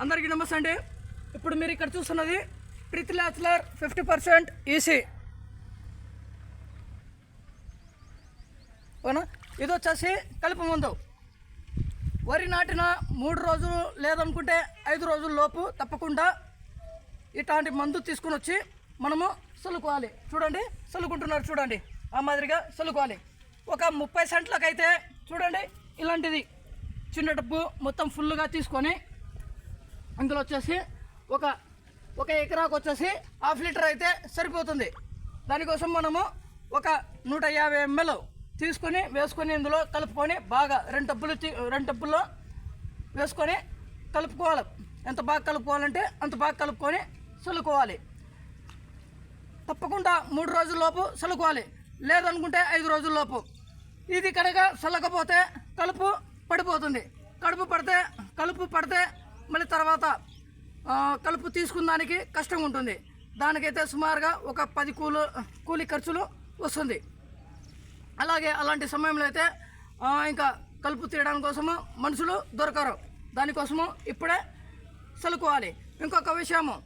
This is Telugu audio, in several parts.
అందరికీ నమస్తే అండి. ఇప్పుడు మీరు ఇక్కడ చూస్తున్నది ప్రీతి లాచులర్ ఫిఫ్టీ పర్సెంట్ ఈసీ. ఓనా ఇది వచ్చేసి కలుపు ముందు. వరి నాటిన మూడు రోజులు లేదనుకుంటే ఐదు రోజుల లోపు తప్పకుండా ఇట్లాంటి మందు తీసుకుని వచ్చి మనము చల్లుకోవాలి చూడండి చల్లుకుంటున్నారు చూడండి. ఆ మాదిరిగా చల్లుకోవాలి ఒక ముప్పై సెంట్లకైతే చూడండి ఇలాంటిది. చిన్న డబ్బు మొత్తం ఫుల్గా తీసుకొని అందులో వచ్చేసి ఒక ఒక ఎకరాకు వచ్చేసి హాఫ్ లీటర్ అయితే సరిపోతుంది. దానికోసం మనము ఒక నూట యాభై ఎంఎల్ తీసుకొని వేసుకొని ఇందులో కలుపుకొని బాగా రెండు టబ్బులు రెండు టబ్బుల్లో వేసుకొని కలుపుకోవాలి. ఎంత బాగా కలుపుకోవాలంటే అంత బాగా కలుపుకొని చల్లుకోవాలి. తప్పకుండా మూడు రోజుల లోపు చల్లుకోవాలి. లేదనుకుంటే ఐదు రోజుల లోపు. ఇది కనుక చల్లకపోతే కలుపు పడిపోతుంది. కడుపు పడితే కలుపు పడితే మళ్ళీ తర్వాత కలుపు తీసుకున్న దానికి కష్టంగా ఉంటుంది దానికైతే సుమారుగా ఒక పది కూలు కూలి ఖర్చులు వస్తుంది. అలాగే అలాంటి సమయంలో అయితే ఇంకా కలుపు తీయడానికి కోసము మనుషులు దొరకరు. దానికోసము ఇప్పుడే చల్లుకోవాలి ఇంకొక విషయము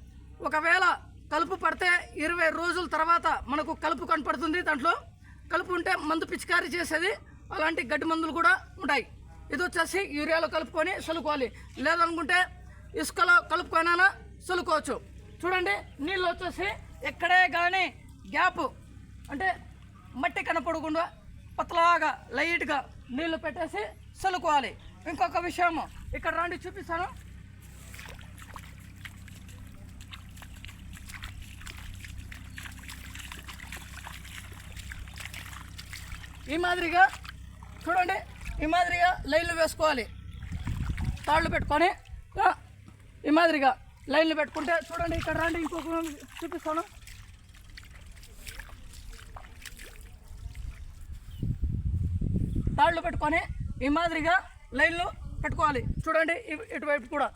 ఒకవేళ కలుపు పడితే ఇరవై రోజుల తర్వాత మనకు కలుపు కనపడుతుంది. దాంట్లో కలుపు ఉంటే మందు పిచికారీ చేసేది అలాంటి గడ్డి మందులు కూడా ఉంటాయి. ఇది వచ్చేసి యూరియాలో కలుపుకొని చల్లుకోవాలి. లేదనుకుంటే ఇసుకలో కలుపుకొనైనా చల్లుకోవచ్చు. చూడండి నీళ్ళు వచ్చేసి ఎక్కడే కానీ గ్యాప్ అంటే మట్టి కనపడకుండా పతలాగా లైట్గా నీళ్ళు పెట్టేసి చల్లుకోవాలి. ఇంకొక విషయము ఇక్కడ రండి చూపిస్తాను. ఈ మాదిరిగా చూడండి ఈ మాదిరిగా లైన్లు వేసుకోవాలి. తాళ్ళు పెట్టుకొని ఈ మాదిరిగా లైన్లు పెట్టుకుంటే చూడండి ఇక్కడ రండి ఇంకొక చూపిస్తాను. తాళ్ళు పెట్టుకొని ఈ మాదిరిగా లైన్లు పెట్టుకోవాలి. చూడండి ఇటువైపు కూడా.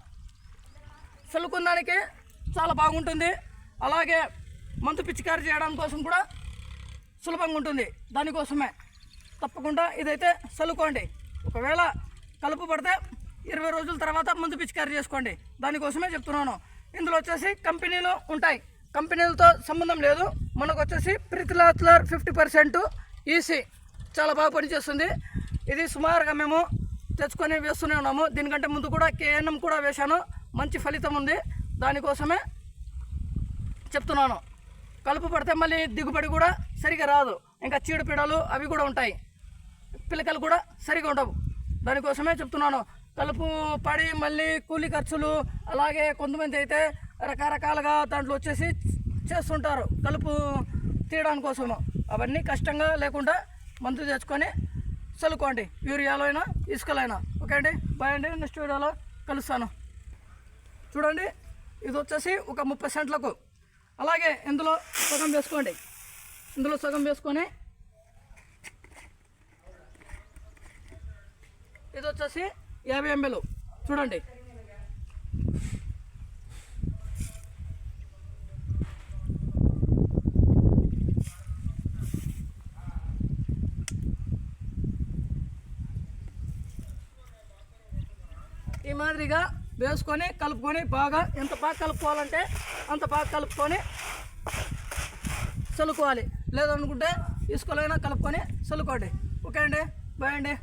చల్లుకుందానికి చాలా బాగుంటుంది. అలాగే మందు పిచికారి చేయడం కోసం కూడా సులభంగా ఉంటుంది. దానికోసమే. తప్పకుండా ఇదైతే చల్లుకోండి. ఒకవేళ కలుపు పడితే ఇరవై రోజుల తర్వాత మందు పిచికారి చేసుకోండి. దానికోసమే చెప్తున్నాను. ఇందులో వచ్చేసి కంపెనీలు ఉంటాయి. కంపెనీలతో సంబంధం లేదు. మనకు వచ్చేసి ప్రితిలాత్లర్ ఫిఫ్టీ పర్సెంట్ ఈసీ చాలా బాగా పనిచేస్తుంది. ఇది సుమారుగా మేము తెచ్చుకొని వేస్తూనే ఉన్నాము. దీనికంటే ముందు కూడా కేఎన్ఎం కూడా వేశాను. మంచి ఫలితం ఉంది. దానికోసమే చెప్తున్నాను. కలుపు పడితే మళ్ళీ దిగుబడి కూడా సరిగా రాదు. ఇంకా చీడపీడలు అవి కూడా ఉంటాయి. పిలకలు కూడా సరిగా ఉండవు. దానికోసమే చెప్తున్నాను. కలుపు పడి మళ్ళీ కూలి ఖర్చులు అలాగే కొంతమంది అయితే రకరకాలుగా దాంట్లో వచ్చేసి చేస్తుంటారు. కలుపు తీయడానికి కోసము. అవన్నీ కష్టంగా లేకుండా మందు తెచ్చుకొని చల్లుకోండి. యూరియాలో అయినా ఇసుకలైనా ఓకే అండి? బాయ్ అండి. నెక్స్ట్ వీడియోలో కలుస్తాను. చూడండి. ఇది వచ్చేసి ఒక ముప్పై సెంట్లకు. అలాగే ఇందులో సగం వేసుకోండి. ఇందులో సగం వేసుకొని ఇది వచ్చేసి యాభై ఎంఎల్. చూడండి. ఈ మాదిరిగా వేసుకొని కలుపుకొని బాగా ఎంత బాగా కలుపుకోవాలంటే అంత బాగా కలుపుకొని చల్లుకోవాలి. లేదనుకుంటే ఇసుకలైనా కలుపుకొని చల్లుకోండి. ఓకే అండి. బాయ్ అండి.